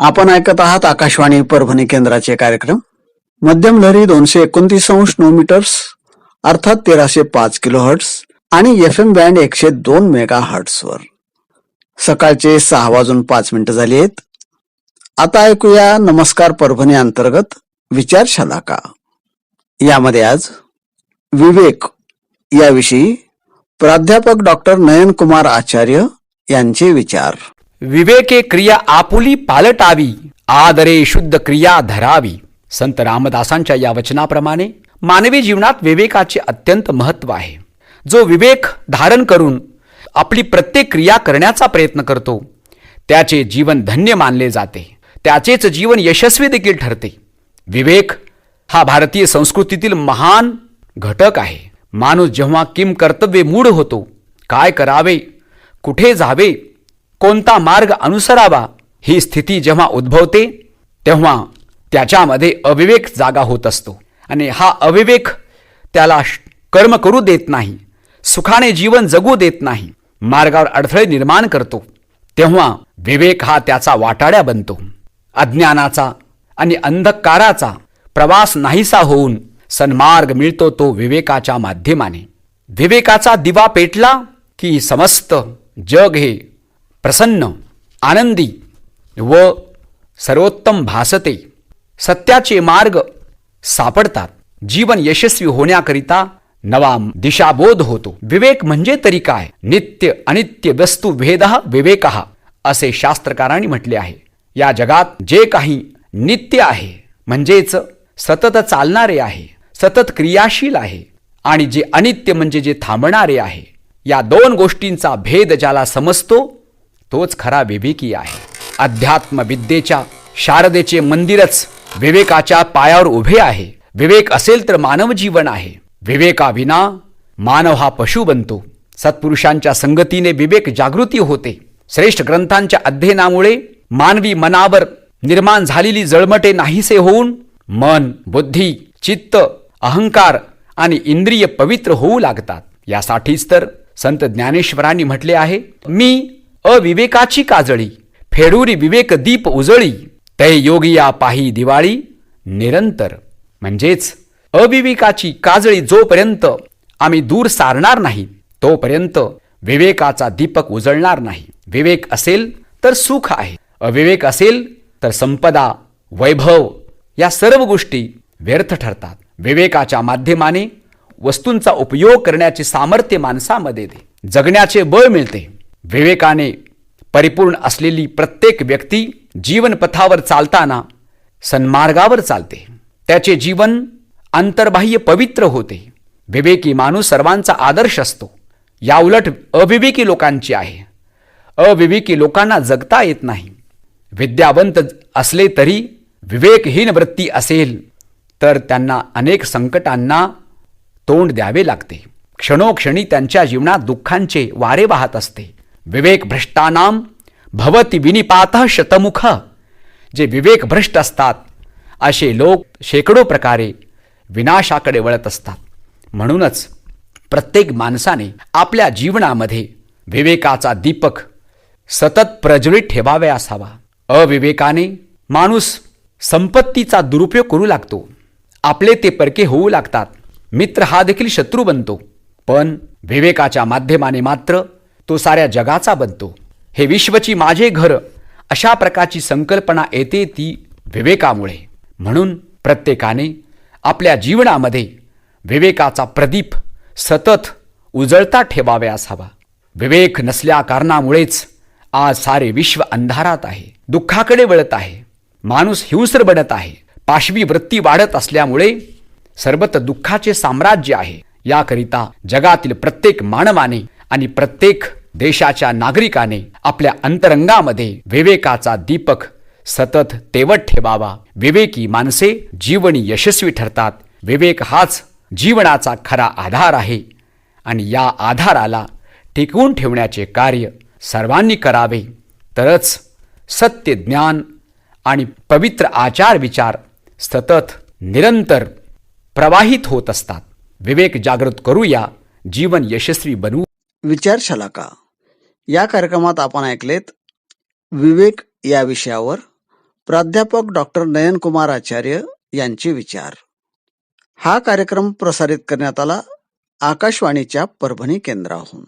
आपण ऐकत आहात आकाशवाणी परभणी केंद्राचे कार्यक्रम. मध्यम लहरी दोनशे एकोणतीस अंश नो मीटर्स अर्थात तेराशे पाच किलो हर्ट्स आणि एफ एम बँड एकशे दोन मेगा वर. सकाळचे सहा वाजून पाच मिनिटं झाली आहेत. आता ऐकूया नमस्कार परभणी अंतर्गत विचारशाला का यामध्ये आज विवेक याविषयी प्राध्यापक डॉक्टर नयन कुमार आचार्य यांचे विचार. विवेके क्रिया आपुली पालटावी आदरे शुद्ध क्रिया धरावी संत रामदासांच्या या वचनाप्रमाणे मानवी जीवनात विवेकाचे अत्यंत महत्त्व आहे जो विवेक धारण करून आपली प्रत्येक क्रिया करण्याचा प्रयत्न करतो त्याचे जीवन धन्य मानले जाते त्याचेच जीवन यशस्वी देखील ठरते विवेक हा भारतीय संस्कृतीतील महान घटक आहे माणूस जेव्हा किम कर्तव्य मूढ होतो काय करावे कुठे जावे कोणता मार्ग अनुसरावा ही स्थिती जेव्हा उद्भवते तेव्हा त्याच्यामध्ये अविवेक जागा होत असतो. आणि हा अविवेक त्याला श- कर्म करू देत नाही सुखाने जीवन जगू देत नाही मार्गावर अडथळे निर्माण करतो. तेव्हा विवेक हा त्याचा वाटाड्या बनतो. अज्ञानाचा आणि अंधकाराचा प्रवास नाहीसा होऊन सन्मार्ग मिळतो तो विवेकाच्या माध्यमाने. विवेकाचा दिवा पेटला की समस्त जग हे प्रसन्न आनंदी व सर्वोत्तम भासते. सत्याचे मार्ग सापडतात. जीवन यशस्वी होण्याकरिता नवा दिशाबोध होतो. विवेक म्हणजे तरी काय? नित्य अनित्य वस्तू भेद विवेक असे शास्त्रकारांनी म्हटले आहे. या जगात जे काही नित्य आहे म्हणजेच सतत चालणारे आहे सतत क्रियाशील आहे आणि जे अनित्य म्हणजे जे थांबणारे आहे या दोन गोष्टींचा भेद ज्याला समजतो तोच खरा विवेकी आहे. अध्यात्मविद्येच्या शारदेचे मंदिरच विवेकाच्या पायावर उभे आहे. विवेक असेल तर मानव जीवन आहे. विवेकाविना मानव हा पशु बनतो. सत्पुरुषांच्या संगतीने विवेक जागृती होते. श्रेष्ठ ग्रंथांच्या अध्ययनामुळे मानवी मनावर निर्माण झालेली जळमटे नाहीसे होऊन मन बुद्धी चित्त अहंकार आणि इंद्रिय पवित्र होऊ लागतात. यासाठीच तर संत ज्ञानेश्वरांनी म्हटले आहे मी अविवेकाची काजळी फेडुरी विवेक दीप उजळी तै योगिया पाही दिवाळी निरंतर. म्हणजेच अविवेकाची काजळी जोपर्यंत आम्ही दूर सारणार नाही तोपर्यंत विवेकाचा दीपक उजळणार नाही. विवेक असेल तर सुख आहे. अविवेक असेल तर संपदा वैभव या सर्व गोष्टी व्यर्थ ठरतात. विवेकाच्या माध्यमाने वस्तूंचा उपयोग करण्याचे सामर्थ्य माणसामध्ये दे. जगण्याचे बळ मिळते. विवेकाने परिपूर्ण असलेली प्रत्येक व्यक्ती जीवनपथावर चालताना सन्मार्गावर चालते. त्याचे जीवन अंतर्बाह्य पवित्र होते. विवेकी माणूस सर्वांचा आदर्श असतो. याउलट अविवेकी लोकांची आहे. अविवेकी लोकांना जगता येत नाही. विद्यावंत असले तरी विवेकहीन वृत्ती असेल तर त्यांना अनेक संकटांना तोंड द्यावे लागते. क्षणोक्षणी त्यांच्या जीवनात दुःखांचे वारे वाहत असते. विवेक भ्रष्टानाम भवती विनिपात शतमुख। जे विवेक भ्रष्ट असतात असे लोक शेकडो प्रकारे विनाशाकडे वळत असतात। म्हणूनच प्रत्येक माणसाने आपल्या जीवनामध्ये विवेकाचा दीपक सतत प्रज्वलित ठेवावे असावा। अविवेकाने माणूस संपत्तीचा दुरुपयोग करू लागतो। आपले ते परके होऊ लागतात। मित्र हा देखील शत्रू बनतो। पण विवेकाच्या माध्यमाने मात्र तो साऱ्या जगाचा बनतो. हे विश्वची माझे घर अशा प्रकारची संकल्पना येते ती विवेकामुळे. म्हणून प्रत्येकाने आपल्या जीवनामध्ये विवेकाचा प्रदीप सतत उजळता ठेवावे असावा. विवेक नसल्या कारणामुळेच आज सारे विश्व अंधारात आहे दुःखाकडे वळत आहे. माणूस हिंस्र बनत आहे पाशवी वृत्ती वाढत असल्यामुळे सर्वत्र दुःखाचे साम्राज्य आहे. याकरिता जगातील प्रत्येक मानवाने आणि प्रत्येक देशाच्या नागरिकाने आपल्या अंतरंगामध्ये विवेकाचा दीपक सतत तेवत ठेवावा. विवेकी माणसे जीवनी यशस्वी ठरतात. विवेक हाच जीवनाचा खरा आधार आहे आणि या आधाराला टिकवून ठेवण्याचे कार्य सर्वांनी करावे. तरच सत्य ज्ञान आणि पवित्र आचार विचार सतत निरंतर प्रवाहित होत असतात. विवेक जागृत करूया. जीवन यशस्वी बनवू. विचारशाला का या कार्यक्रमात आपण ऐकलेत विवेक या विषयावर प्राध्यापक डॉक्टर नयनकुमार आचार्य यांचे विचार. हा कार्यक्रम प्रसारित करण्यात आला आकाशवाणीच्या परभणी केंद्राहून.